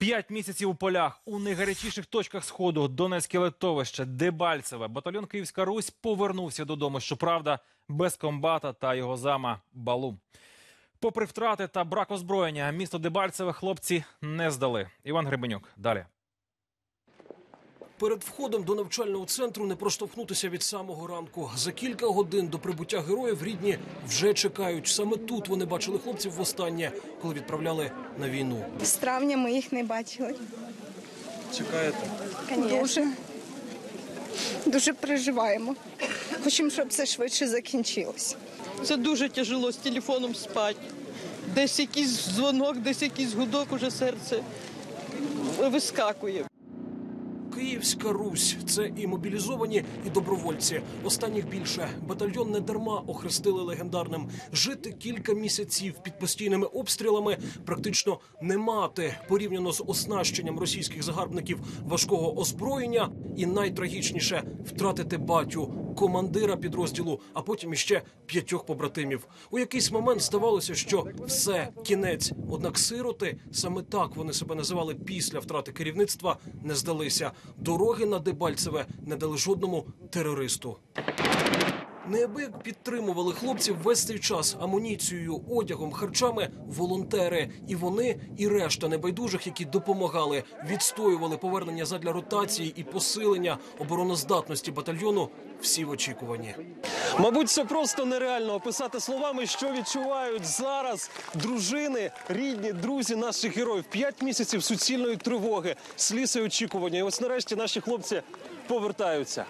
П'ять місяців у полях у найгарячіших точках сходу Донецьке литовище, Дебальцеве. Батальйон Київська Русь повернувся додому. Щоправда, без комбата та його зама Балу. Попри втрати та брак озброєння, місто Дебальцеве хлопці не здали. Іван Гребенюк. Далі. Перед входом до навчального центру не проштовхнутися від самого ранку. За кілька годин до прибуття героїв рідні вже чекають. Саме тут вони бачили хлопців востаннє, коли відправляли на війну. З травня ми їх не бачили. Чекаєте? Дуже. Дуже переживаємо. Хочемо, щоб це швидше закінчилось. Це дуже тяжело з телефоном спати. Десь якийсь дзвонок, десь якийсь гудок, уже серце вискакує. Київська Русь це і мобілізовані, і добровольці. Останніх більше батальйон не дарма охрестили легендарним. Жити кілька місяців під постійними обстрілами практично не мати порівняно з оснащенням російських загарбників важкого озброєння. І найтрагічніше втратити батю, командира підрозділу, а потім іще п'ятьох побратимів. У якийсь момент здавалося, що все кінець. Однак сироти саме так вони себе називали після втрати керівництва, не здалися. Дороги на Дебальцеве не дали жодному терористу. Неабияк підтримували хлопців весь цей час амуніцією, одягом, харчами волонтери. І вони, і решта небайдужих, які допомагали, відстоювали повернення задля ротації і посилення обороноздатності батальйону. Всі в очікуванні. Мабуть, це просто нереально описати словами, що відчувають зараз дружини, рідні, друзі наших героїв. П'ять місяців суцільної тривоги, сліз і очікування. І ось нарешті наші хлопці повертаються.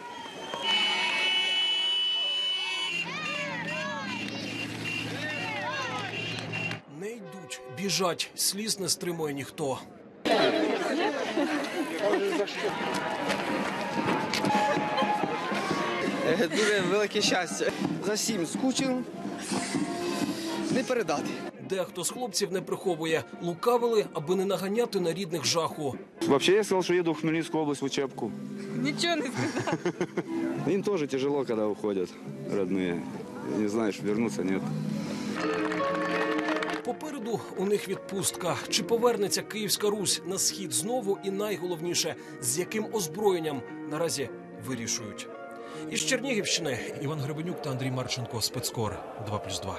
Не йдуть, біжать, сліз не стримує ніхто. Е, Дуже велике щастя. За всім скучив. Не передати. Дехто з хлопців не приховує, лукавили, аби не наганяти на рідних жаху. Вообще я сказал, что еду в Хмельницкую область в учебку. Нічого не сказав. Им тоже тяжело, когда уходят родные. Не знаешь, вернуться нет. Попереду у них відпустка. Чи повернеться Київська Русь на схід знову? І найголовніше, з яким озброєнням наразі вирішують. Із Чернігівщини Іван Гребенюк та Андрій Марченко. Спецкор 2+,2.